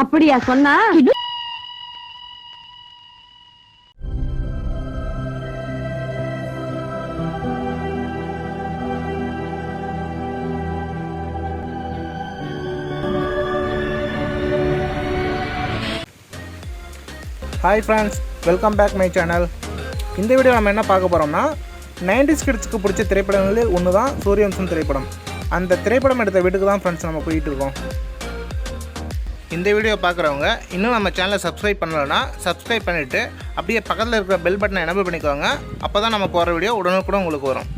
அப்படியா சொன்னா? Hi friends welcome back my channel இந்த வீடியோ நம்ம என்ன பார்க்க போகிறோம்னா 90s கிட்ஸ்க்கு பிடிச்ச திரைப்படங்களில் ஒன்று தான் சூரியவம்சம் திரைப்படம். அந்த திரைப்படம் எடுத்த வீட்டுக்கு தான் ஃப்ரெண்ட்ஸ் நம்ம போயிட்டு இருக்கோம். இந்த வீடியோ பார்க்குறவங்க இன்னும் நம்ம சேனலை சப்ஸ்கிரைப் பண்ணலைன்னா சப்ஸ்கிரைப் பண்ணிவிட்டு அப்படியே பக்கத்தில் இருக்கிற பெல் பட்டனை எனபிள் பண்ணிக்கோங்க. அப்போ தான் நம்ம போகிற வீடியோ உடனுக்குடன் உங்களுக்கு வரும்.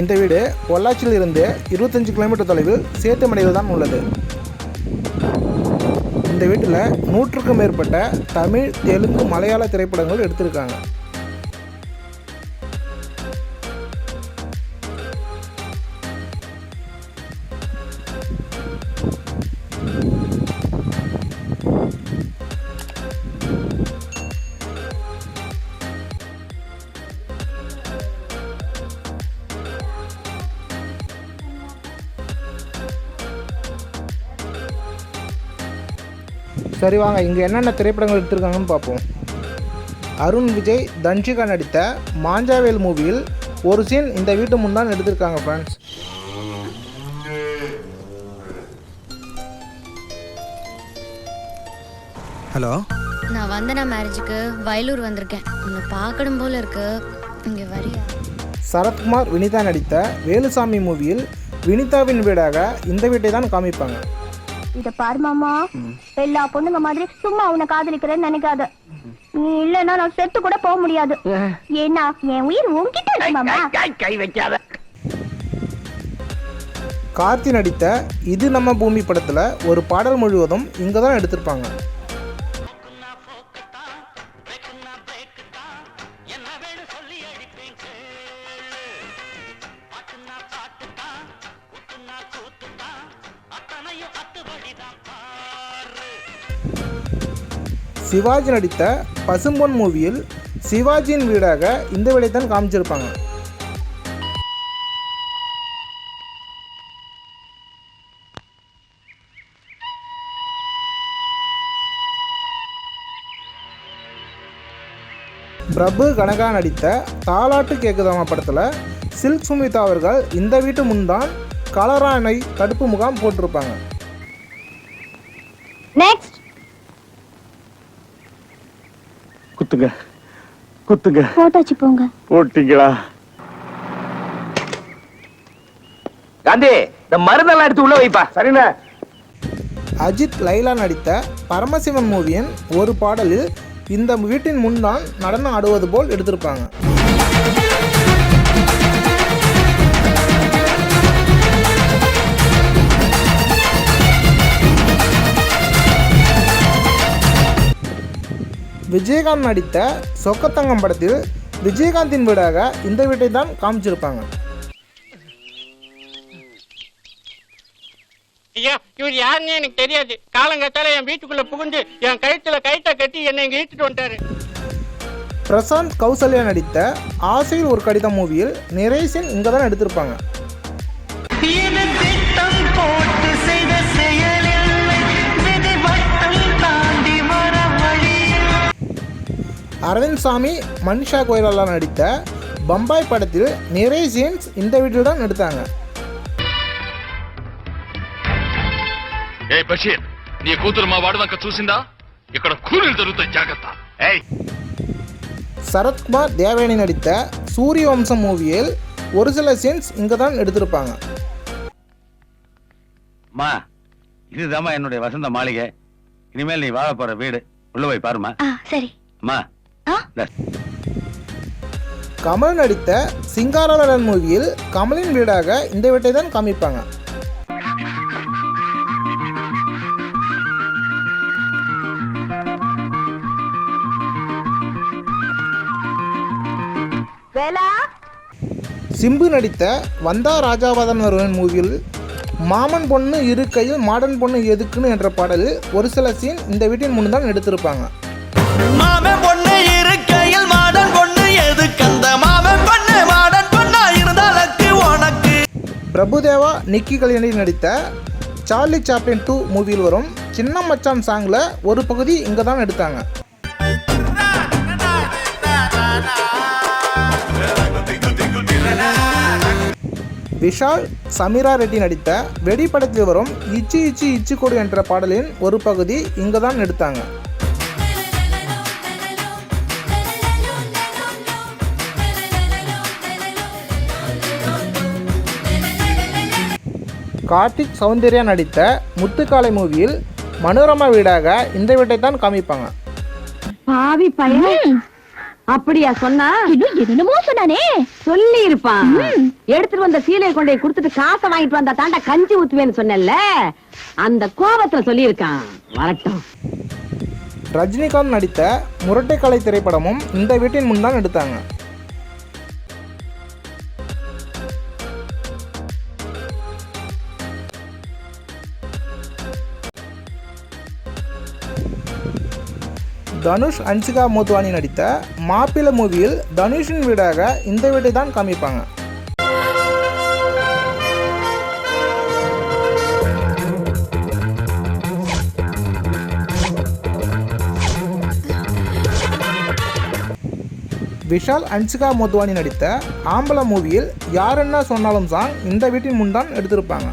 இந்த வீடு பொள்ளாச்சியில் இருந்து இருபத்தஞ்சு கிலோமீட்டர் தொலைவில் சேத்துமடையில் தான் உள்ளது. இந்த வீட்டில் நூற்றுக்கும் மேற்பட்ட தமிழ் தெலுங்கு மலையாள திரைப்படங்கள் எடுத்திருக்காங்க. சரி வாங்க இங்கே என்னென்ன திரைப்படங்கள் எடுத்திருக்காங்கன்னு பார்ப்போம். அருண் விஜய் தன்ஷிகா நடித்த மாஞ்சாவேல் மூவியில் ஒரு சீன் இந்த வீட்டு முன்தான் எடுத்திருக்காங்க ஃப்ரெண்ட்ஸ் ஹலோ நான் வந்தனா மேரேஜுக்கு வயலூர் வந்திருக்கேன். உன்னை பார்க்கணும் போல இருக்கு. இங்க வரியா? சரத்குமார் வினிதா நடித்த வேலுசாமி மூவியில் வினிதாவின் வீடாக இந்த வீட்டை தான் காமிப்பாங்க. இத பாரு மாமா. எல்லா பொண்ணுங்க மாதிரி சும்மா உன்னை காதலிக்கிறேன்னு நினைக்காத. நீ இல்லன்னா நான் செத்து கூட போக முடியாது. ஏன்னா என் உயிர் உன்கிட்ட இருக்கு மாமா. கார்த்தி நடித்த இது நம்ம பூமி படத்தில் ஒரு பாடல் முழுவதும் இங்கே தான் எடுத்திருப்பாங்க. சிவாஜி நடித்த பசும்பொன் மூவியில் சிவாஜியின் வீடாக இந்த வீடைத்தான் காமிச்சிருப்பாங்க. பிரபு கனகா நடித்த தாலாட்டு கேக்குதாமா படத்தில் சில்க் சுமிதா அவர்கள் இந்த வீட்டு முன்தான் கலரானை தடுப்பு முகாம் போட்டிருப்பாங்க. நெக்ஸ்ட் குத்துங்க. குத்துங்க. போட்டாச்சு போங்க. போட்டீங்களா? காந்தி இந்த மருந்தெல்லாம் எடுத்து உள்ள வைப்பா. சரிண்ணே. அஜித் லைலா நடித்த பரமசிவன் மூவியின் ஒரு பாடலில் இந்த வீட்டின் முன்தான் நடனம் ஆடுவது போல் எடுத்திருப்பாங்க. விஜயகாந்த் நடித்த சொக்கத்தங்கம் படத்தில் விஜயகாந்தின் வீடாக இந்த வீட்டை தான் காமிச்சிருப்பாங்க. ஐயா இவர் யாருன்னு எனக்கு தெரியாது. காலங்கத்தால என் வீட்டுக்குள்ள புகுந்து என் கழுத்துல கயிற்ற கட்டி என்னை இங்க இழுத்துட்டு வந்துட்டாரு. பிரசாந்த் கௌசல்யா நடித்த ஆசையில் ஒரு கடிதம் மூவியில் நிறைய சீன் இங்கே தான் எடுத்திருப்பாங்க அரவிந்த் சாமி மனிஷா கோயிலாலா நடித்த பம்பாய் படத்தில் நிறைய சீன்ஸ் இந்த வீட்டில் தான் எடுத்தாங்க ఏ బషీర్ నీ కూతురు మా వాడు వంక చూసిందా ఇక్కడ కూలీలు దొరుకుతాయి జాగ్రత్త ఏయ్ சரத்குமார் தேவயானி நடித்த சூரிய வம்சம் மூவியில் ஒரு சில சீன்ஸ் இங்கே தான் எடுத்திருப்பாங்க அம்மா இதுதாம்மா என்னுடைய வசந்த மாளிகை இனிமேல் நீ வாழ போற வீடு உள்ள போய் பாருமா ஆ சரி அம்மா ஆ? இந்தா. கமல் நடித்த சிங்காரலன் மூவியில் கமலின் வீடாக இந்த வீட்டை தான் காமிப்பாங்க. சிம்பு நடித்த வந்தா ராஜாவதன் மூவியில் மாமன் பொண்ணு இருக்கையில் மாடன் பொண்ணு எதுக்குன்னு என்ற பாடலில் ஒரு சில சீன் இந்த வீட்டின் முன் தான் எடுத்திருப்பாங்க பிரபுதேவா நிக்கி கல்யாணி நடித்த சார்லி சாப்ளின் டூ மூவியில் வரும் சின்ன மச்சான் சாங்கில் ஒரு பகுதி இங்கே தான் எடுத்தாங்க. விஷால் சமீரா ரெட்டி நடித்த வெடி படத்தில் வரும் இச்சி இச்சி இச்சி கொடு என்ற பாடலின் ஒரு பகுதி இங்கே தான் எடுத்தாங்க. கார்த்திக் சௌந்தர்யா நடித்த முத்துக்காலை மூவியில் மனோரமா வீடாக இந்த வீட்டை தான் காமிப்பாங்க. பாவி பையன். அப்படியா சொன்னா? இன்னும் என்னமோ சொன்னானே. சொல்லி இருப்பான் எடுத்துட்டு வந்த சீலையை கொண்டு போய் கொடுத்துட்டு காசை வாங்கிட்டு வந்தா தாண்டா கஞ்சி ஊத்துவேன்னு சொன்னேன்ல. அந்த கோபத்துல சொல்லி இருக்கான் வரட்டும். ரஜினிகாந்த் நடித்த முரட்டைக்கலை திரைப்படமும் இந்த வீட்டின் முன் தான் எடுத்தாங்க. தனுஷ் அன்சிகா மோத்வானி நடித்த மாப்பிள மூவியில் தனுஷின் வீடாக இந்த வீட்டை தான் காமிப்பாங்க. விஷால் அன்சிகா மோத்வானி நடித்த ஆம்பள மூவியில் யார் என்ன சொன்னாலும் சாங் இந்த வீட்டின் முன் தான் எடுத்திருப்பாங்க.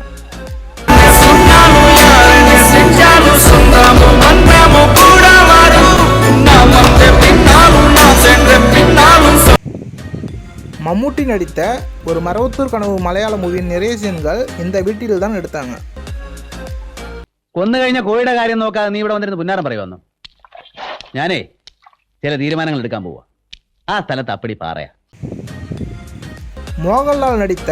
மம்முட்டி நடித்த ஒரு மரவத்தூர் கனவு மலையாள மூவியின் நிறைய சீன்கள் இந்த வீட்டில் தான் எடுத்தாங்க കൊന്നു കഴിഞ്ഞ കോഴിയുടെ കാര്യം നോക്കാതെ നീ ഇവിടെ വന്നിരുന്ന് പുന്നാരം പറയുമെന്നു ഞാനേ ചില തീരുമാനങ്ങൾ എടുക്കാൻ പോവാ ആ സ്ഥലത്ത് അപ്പടി പാറയാ மோகன்லால் நடித்த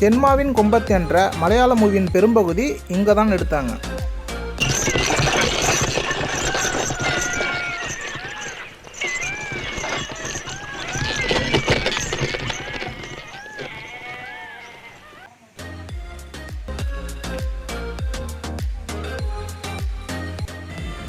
தென்மாவின் கொம்பத் என்ற மலையாள மூவியின் பெரும்பகுதி இங்கே தான் எடுத்தாங்க